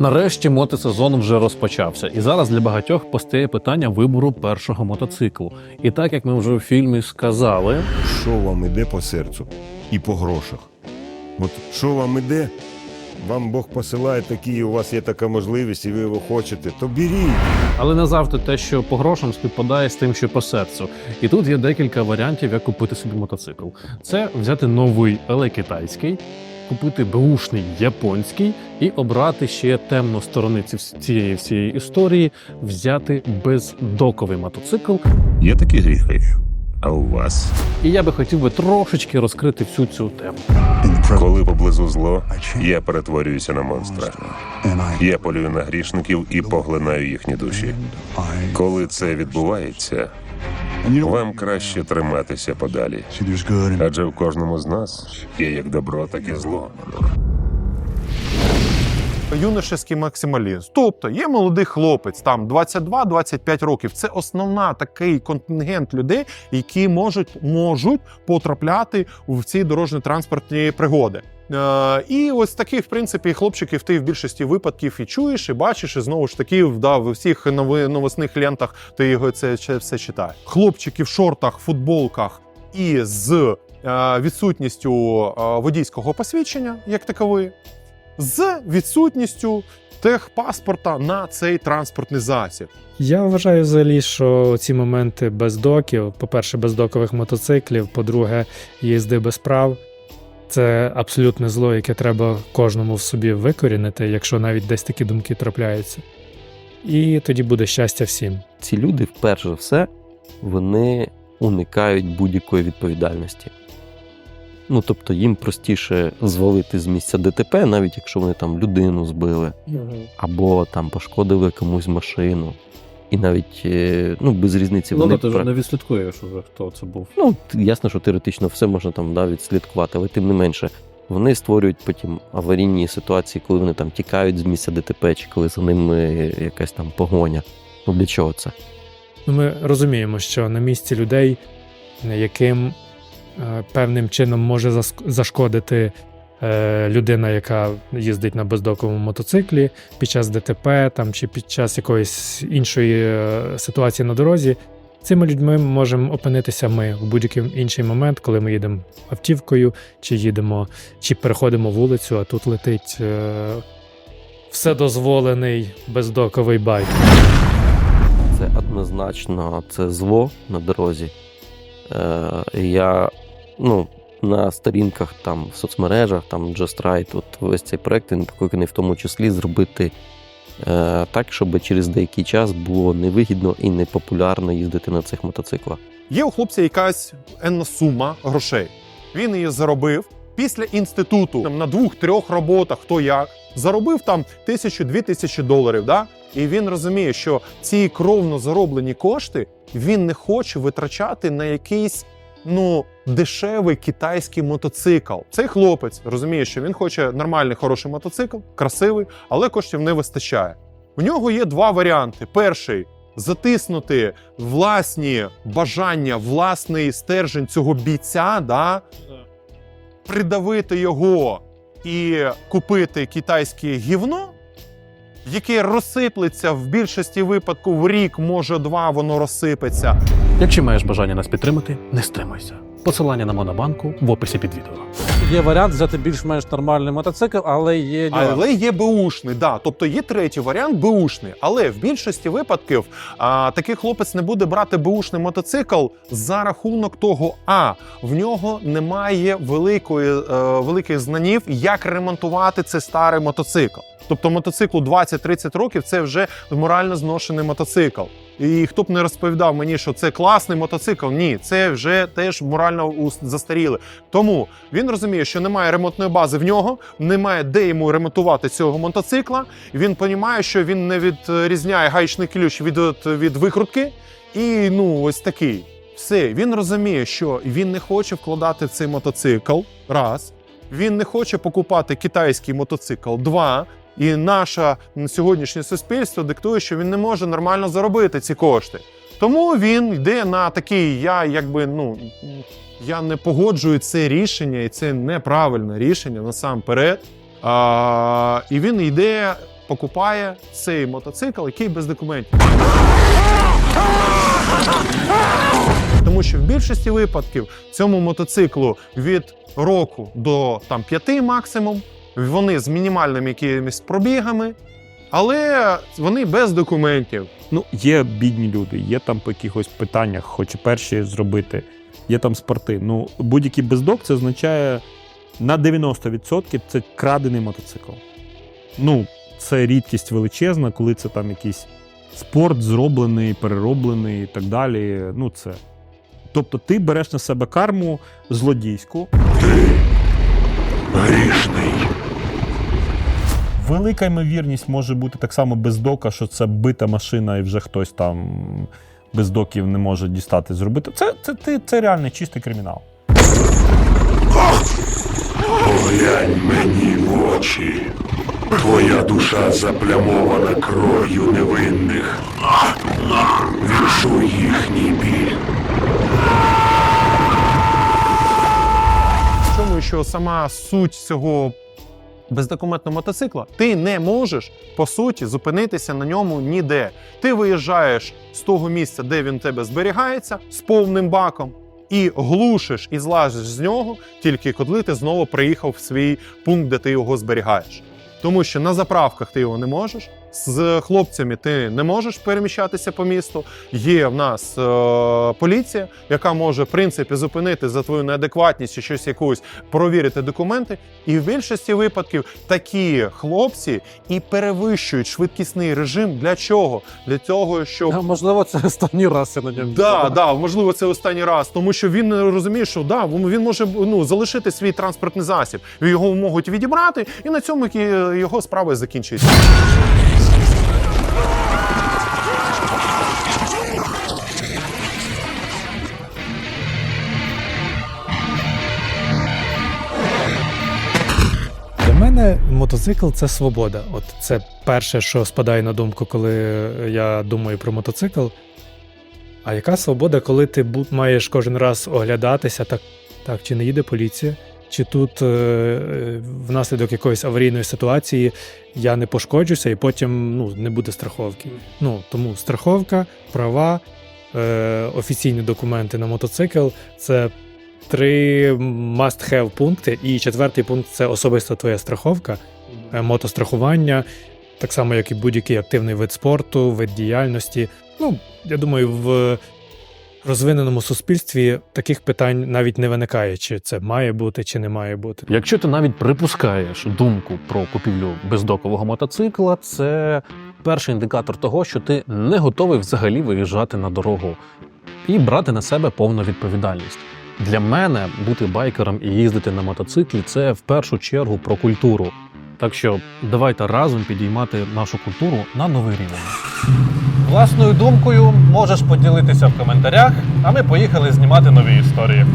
Нарешті мотосезон вже розпочався, і зараз для багатьох постає питання вибору першого мотоциклу. І так як ми вже у фільмі сказали, що вам іде по серцю і по грошах. От що вам іде, вам Бог посилає такі, у вас є така можливість, і ви його хочете, то беріть. але не завжди те, що по грошам співпадає з тим, що по серцю. І тут є декілька варіантів, як купити собі мотоцикл. Це взяти новий, але китайський, купити беушний японський і обрати ще темну стороницю вс- цієї всієї історії, взяти бездоковий мотоцикл. Є такі гріхи. А у вас? І я би хотів би трошечки розкрити всю цю тему. Коли поблизу зло, я перетворююся на монстра. Я полюю на грішників і поглинаю їхні душі. Коли це відбувається, вам краще триматися подалі. Адже в кожному з нас є як добро, так і зло. юношеський максималізм. Тобто є молодий хлопець, там 22-25 років. Це основна такий контингент людей, які можуть, можуть потрапляти в ці дорожньо-транспортні пригоди. Е, і ось таких, в принципі, хлопчиків ти в більшості випадків і чуєш, і бачиш, і знову ж таки, да, в усіх новосних лентах ти його це, все читаєш. Хлопчики в шортах, футболках і з е, відсутністю е, водійського посвідчення, як такової, з відсутністю техпаспорта на цей транспортний засіб. Я вважаю взагалі, що ці моменти без доків, по-перше, без докових мотоциклів, по-друге, їзди без прав. Це абсолютне зло, яке треба кожному в собі викорінити, якщо навіть десь такі думки трапляються. І тоді буде щастя всім. ці люди, вперше за все, вони уникають будь-якої відповідальності. Ну, тобто їм простіше звалити з місця ДТП, навіть якщо вони там людину збили, або там пошкодили комусь машину. І навіть ну, ну, без різниці Ну, вони да, ти вже пра- не відслідкуєш уже, хто це був. Ну, ясно, що теоретично все можна там да, відслідкувати, але тим не менше, вони створюють потім аварійні ситуації, коли вони там тікають з місця ДТП, чи коли за ними якась там погоня. Ну для чого це? Ну, ми розуміємо, що на місці людей, яким е, певним чином може заск- зашкодити е, людина, яка їздить на бездоковому мотоциклі під час ДТП там, чи під час якоїсь іншої е, ситуації на дорозі. Цими людьми можемо опинитися ми в будь-який інший момент, коли ми їдемо автівкою, чи їдемо, чи переходимо вулицю, а тут летить е, вседозволений бездоковий байк. Це однозначно це зло на дорозі. Е, я ну, на сторінках там в соцмережах, там Just Right, от весь цей проект він покликаний в тому числі зробити е, так, щоб через деякий час було невигідно і непопулярно їздити на цих мотоциклах. Є у хлопця якась енна сума грошей. Він її заробив після інституту там, на двох-трьох роботах, хто як, заробив там тисячу-дві тисячі доларів. Да? І він розуміє, що ці кровно зароблені кошти він не хоче витрачати на якийсь ну дешевий китайський мотоцикл. Цей хлопець розуміє, що він хоче нормальний хороший мотоцикл, красивий, але коштів не вистачає. У нього є два варіанти: перший затиснути власні бажання, власний стержень цього бійця, да, придавити його і купити китайське гівно, яке розсиплеться в більшості випадків в рік, може два, воно розсипеться. Якщо маєш бажання нас підтримати, не стримуйся. Посилання на монобанку в описі під відео. Є варіант взяти більш-менш нормальний мотоцикл, але є нюанс. Але є беушний, да. Тобто є третій варіант беушний. Але в більшості випадків а, такий хлопець не буде брати беушний мотоцикл за рахунок того, а в нього немає великої, е, великих знанів, як ремонтувати цей старий мотоцикл. Тобто мотоциклу 20-30 років це вже морально зношений мотоцикл. І хто б не розповідав мені, що це класний мотоцикл, ні, це вже теж морально застаріли. Тому він розуміє, що немає ремонтної бази в нього, немає де йому ремонтувати цього мотоцикла. Він розуміє, що він не відрізняє гаечний ключ від, від викрутки. І ну, ось такий. Все, він розуміє, що він не хоче вкладати в цей мотоцикл. Раз. Він не хоче покупати китайський мотоцикл. Два. І наше сьогоднішнє суспільство диктує, що він не може нормально заробити ці кошти. Тому він йде на такий, я якби ну я не погоджую це рішення, і це неправильне рішення насамперед. А, і він йде покупає цей мотоцикл, який без документів. Тому що в більшості випадків цьому мотоциклу від року до там п'яти максимум. Вони з мінімальними якимись пробігами, але вони без документів. Ну, є бідні люди, є там по якихось питаннях, хоче перші зробити, є там спорти. Ну, будь-який бездок це означає на 90% це крадений мотоцикл. Ну, це рідкість величезна, коли це там якийсь спорт зроблений, перероблений і так далі. Ну, це. Тобто ти береш на себе карму злодійську. Грішний. Велика ймовірність може бути так само без дока, що це бита машина, і вже хтось там без доків не може дістати зробити. Це, це, це, це реально чистий кримінал. Поглянь мені в очі. Твоя душа заплямована кров'ю невинних. Відчуй їхній біль. Чому що сама суть цього бездокументного мотоцикла, ти не можеш по суті зупинитися на ньому ніде. Ти виїжджаєш з того місця, де він тебе зберігається, з повним баком. І глушиш і злазиш з нього тільки коли ти знову приїхав в свій пункт, де ти його зберігаєш. Тому що на заправках ти його не можеш, з хлопцями ти не можеш переміщатися по місту. Є в нас е, поліція, яка може в принципі зупинити за твою неадекватність чи щось якусь, провірити документи. І в більшості випадків такі хлопці і перевищують швидкісний режим. Для чого? Для того, щоб А, Можливо, це останній раз я на ньому. Да, да, можливо, це останній раз, тому що він не розуміє, що да, він може ну, залишити свій транспортний засіб. Його можуть відібрати, і на цьому його справа закінчується. Мотоцикл це свобода. От це перше, що спадає на думку, коли я думаю про мотоцикл. А яка свобода, коли ти маєш кожен раз оглядатися, так, так чи не їде поліція, чи тут е, е, внаслідок якоїсь аварійної ситуації я не пошкоджуся і потім ну, не буде страховки. Ну, тому страховка, права, е, офіційні документи на мотоцикл це три must-have пункти, і четвертий пункт це особиста твоя страховка, е, мотострахування, так само, як і будь-який активний вид спорту, вид діяльності. Ну, я думаю, в розвиненому суспільстві таких питань навіть не виникає, чи це має бути, чи не має бути. Якщо ти навіть припускаєш думку про купівлю бездокового мотоцикла, це перший індикатор того, що ти не готовий взагалі виїжджати на дорогу і брати на себе повну відповідальність. Для мене бути байкером і їздити на мотоциклі це в першу чергу про культуру. Так що давайте разом підіймати нашу культуру на новий рівень. Власною думкою можеш поділитися в коментарях, а ми поїхали знімати нові історії.